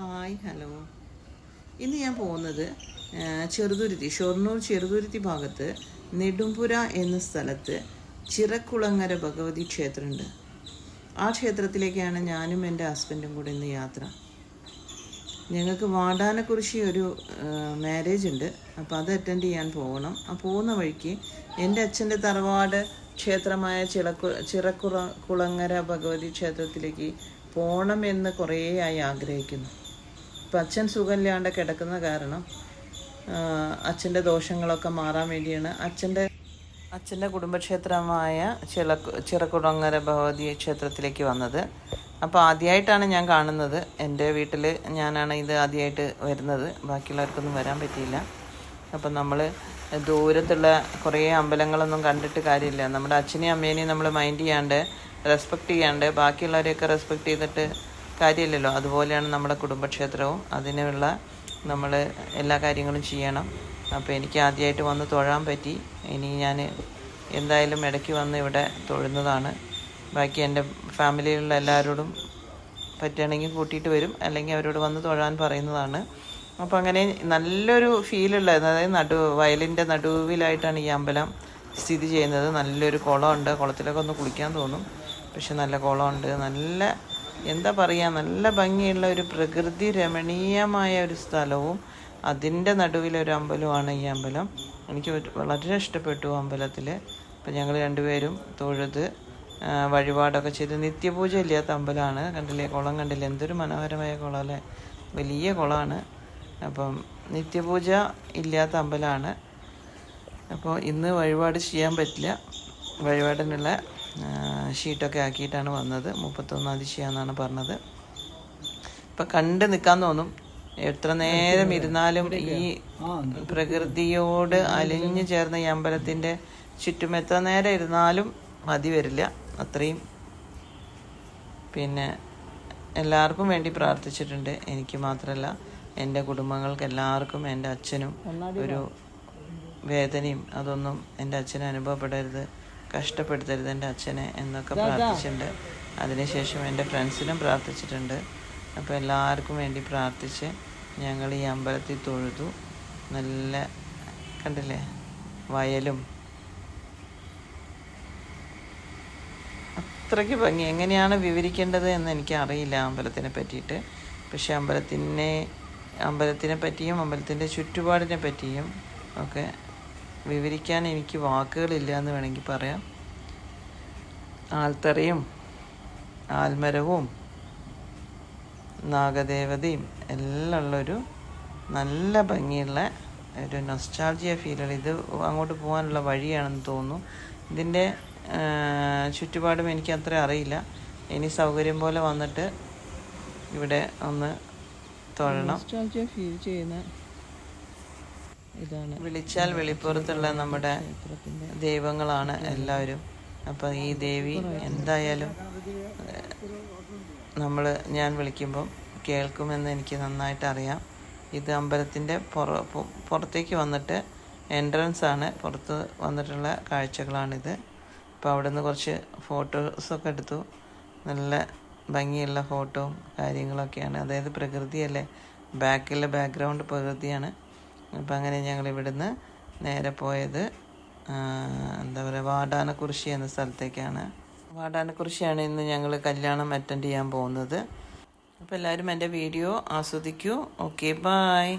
Hi hello. ഇന്ന് ഞാൻ പോകുന്നത് ചെറുതുരുത്തി ഷൊർണൂർ ചെറുതുരുത്തി ഭാഗത്ത് നെടുമ്പുര എന്ന സ്ഥലത്ത് ചിറക്കുളങ്ങര ഭഗവതി ക്ഷേത്രമുണ്ട്. ആ ക്ഷേത്രത്തിലേക്കാണ് ഞാനും എന്റെ ഹസ്ബൻഡും കൂടെ ഇന്ന് യാത്ര. ഞങ്ങൾക്ക് വാടാനക്കുറിശി ഒരു മാരേജ് ഉണ്ട്. അപ്പോൾ അത് അറ്റൻഡ് ചെയ്യാൻ പോകണം. ആ പോകുന്ന വഴിക്ക് എന്റെ അച്ഛന്റെ തറവാട് ക്ഷേത്രമായ ചിറക്കു ചിറക്കുറ കുളങ്ങര ഭഗവതി ക്ഷേത്രത്തിലേക്ക് പോകണമെന്ന് കുറേയായി ആഗ്രഹിക്കുന്നു. ഇപ്പം അച്ഛൻ സുഖമില്ലാണ്ട് കിടക്കുന്ന കാരണം അച്ഛന്റെ ദോഷങ്ങളൊക്കെ മാറാൻ വേണ്ടിയാണ്. അച്ഛന്റെ അച്ഛന്റെ കുടുംബക്ഷേത്രമായ ചില ചിറക്കുടങ്ങര ഭഗവതി ക്ഷേത്രത്തിലേക്ക് വന്നത്. അപ്പോൾ ആദ്യമായിട്ടാണ് ഞാൻ കാണുന്നത്. എന്റെ വീട്ടിൽ ഞാനാണ് ഇത് ആദ്യമായിട്ട് വരുന്നത്. ബാക്കിയുള്ളവർക്കൊന്നും വരാൻ പറ്റിയില്ല. അപ്പം നമ്മൾ ദൂരത്തുള്ള കുറേ അമ്പലങ്ങളൊന്നും കണ്ടിട്ട് കാര്യമില്ല. നമ്മുടെ അച്ഛനെയും അമ്മേനെയും നമ്മൾ മൈൻഡ് ചെയ്യാണ്ട് റെസ്പെക്റ്റ് ചെയ്യാണ്ട് ബാക്കിയുള്ളവരെയൊക്കെ റെസ്പെക്റ്റ് ചെയ്തിട്ട് കാര്യമില്ലല്ലോ. അതുപോലെയാണ് നമ്മുടെ കുടുംബക്ഷേത്രവും. അതിനുള്ള നമ്മൾ എല്ലാ കാര്യങ്ങളും ചെയ്യണം. അപ്പോൾ എനിക്ക് ആദ്യമായിട്ട് വന്ന് തൊഴാൻ പറ്റി. ഇനി ഞാൻ എന്തായാലും ഇടയ്ക്ക് വന്ന് ഇവിടെ തൊഴുന്നതാണ്. ബാക്കി എന്റെ ഫാമിലിയിലുള്ള എല്ലാവരോടും പറ്റുകയാണെങ്കിൽ കൂട്ടിയിട്ട് വരും. അല്ലെങ്കിൽ അവരോട് വന്ന് തൊഴാൻ പറയുന്നതാണ്. അപ്പോൾ അങ്ങനെ നല്ലൊരു ഫീലുള്ള അതായത് നടു വയലിന്റെ നടുവിലായിട്ടാണ് ഈ അമ്പലം സ്ഥിതി ചെയ്യുന്നത്. നല്ലൊരു കുളമുണ്ട്. കുളത്തിലൊക്കെ ഒന്ന് കുളിക്കാൻ തോന്നും. പക്ഷെ നല്ല കുളമുണ്ട്. നല്ല എന്താ പറയുക നല്ല ഭംഗിയുള്ള ഒരു പ്രകൃതി രമണീയമായ ഒരു സ്ഥലവും അതിന്റെ നടുവിലൊരു അമ്പലമാണ് ഈ അമ്പലം. എനിക്ക് വളരെ ഇഷ്ടപ്പെട്ടു അമ്പലത്തിൽ അപ്പം ഞങ്ങൾ രണ്ടുപേരും തൊഴുത് വഴിപാടൊക്കെ ചെയ്ത് നിത്യപൂജ ഇല്ലാത്ത അമ്പലമാണ്. കണ്ടില്ലേ കുളം കണ്ടില്ലേ എന്തൊരു മനോഹരമായ കുളം അല്ലേ? വലിയ കുളമാണ്. അപ്പം നിത്യപൂജ ഇല്ലാത്ത അമ്പലമാണ്. അപ്പോൾ ഇന്ന് വഴിപാട് ചെയ്യാൻ പറ്റില്ല. വഴിപാടിനുള്ള ആ, ഷീട്ടൊക്കെ ആക്കിയിട്ടാണ് വന്നത്. മുപ്പത്തൊന്നാം തീയതി ചെയ്യാമെന്നാണ് പറഞ്ഞത്. ഇപ്പം കണ്ട് നിൽക്കാൻ തോന്നും. എത്ര നേരം ഇരുന്നാലും ഈ പ്രകൃതിയോട് അലിഞ്ഞു ചേർന്ന ഈ അമ്പലത്തിന്റെ ചുറ്റും എത്ര നേരം ഇരുന്നാലും മതി വരില്ല. അത്രയും പിന്നെ എല്ലാവർക്കും വേണ്ടി പ്രാർത്ഥിച്ചിട്ടുണ്ട്. എനിക്ക് മാത്രമല്ല എന്റെ കുടുംബങ്ങൾക്ക് എല്ലാവർക്കും എന്റെ അച്ഛനും ഒരു വേദനയും അതൊന്നും എന്റെ അച്ഛനും അനുഭവപ്പെടരുത്. കഷ്ടപ്പെടുത്തരുത് എന്റെ അച്ഛനെ എന്നൊക്കെ പ്രാർത്ഥിച്ചിട്ടുണ്ട്. അതിനുശേഷം എന്റെ ഫ്രണ്ട്സിനും പ്രാർത്ഥിച്ചിട്ടുണ്ട്. അപ്പോൾ എല്ലാവർക്കും വേണ്ടി പ്രാർത്ഥിച്ച് ഞങ്ങൾ ഈ അമ്പലത്തിൽ തൊഴുതു. നല്ല കണ്ടില്ലേ വയലും. അത്രയ്ക്ക് ഭംഗി. എങ്ങനെയാണ് വിവരിക്കേണ്ടത് എന്ന് എനിക്ക് അറിയില്ല അമ്പലത്തിനെ പറ്റിയിട്ട്. പക്ഷേ അമ്പലത്തിനെ അമ്പലത്തിനെ പറ്റിയും അമ്പലത്തിന്റെ ചുറ്റുപാടിനെ പറ്റിയും ഒക്കെ വിവരിക്കാൻ എനിക്ക് വാക്കുകളില്ല എന്ന് വേണമെങ്കിൽ പറയാം. ആൽത്തറയും ആൽമരവും നാഗദേവതയും എല്ലാം ഉള്ളൊരു നല്ല ഭംഗിയുള്ള ഒരു നൊസ്റ്റാൾജിയ ആണ്. ഇത് അങ്ങോട്ട് പോകാനുള്ള വഴിയാണെന്ന് തോന്നുന്നു. ഇതിന്റെ ചുറ്റുപാടും എനിക്ക് അത്ര അറിയില്ല. ഇനി സൗകര്യം പോലെ വന്നിട്ട് ഇവിടെ ഒന്ന് തൊഴണം. ഫീൽ ചെയ്യുന്ന ഇതാണ് വിളിച്ചാൽ വെളിപ്പുറത്തുള്ള നമ്മുടെ ദൈവങ്ങളാണ് എല്ലാവരും. അപ്പം ഈ ദേവി എന്തായാലും നമ്മൾ ഞാൻ വിളിക്കുമ്പം കേൾക്കുമെന്ന് എനിക്ക് നന്നായിട്ട് അറിയാം. ഇത് അമ്പലത്തിന്റെ പുറ പുറത്തേക്ക് വന്നിട്ട് എൻട്രൻസ് ആണ്. പുറത്ത് വന്നിട്ടുള്ള കാഴ്ചകളാണിത്. അപ്പോൾ അവിടെ നിന്ന് കുറച്ച് ഫോട്ടോസൊക്കെ എടുത്തു. നല്ല ഭംഗിയുള്ള ഫോട്ടോയും കാര്യങ്ങളൊക്കെയാണ്. അതായത് പ്രകൃതിയല്ലേ? ബാക്കിലെ ബാക്ക്ഗ്രൗണ്ട് പ്രകൃതിയാണ്. അപ്പം അങ്ങനെ ഞങ്ങൾ ഇവിടുന്ന് നേരെ പോയത് എന്താ പറയുക വാടാനക്കുറിശി എന്ന സ്ഥലത്തേക്കാണ്. വാടാനക്കുറിശിയാണ് ഇന്ന് ഞങ്ങൾ കല്യാണം അറ്റൻഡ് ചെയ്യാൻ പോകുന്നത്. അപ്പോൾ എല്ലാവരും എന്റെ വീഡിയോ ആസ്വദിക്കൂ. Okay bye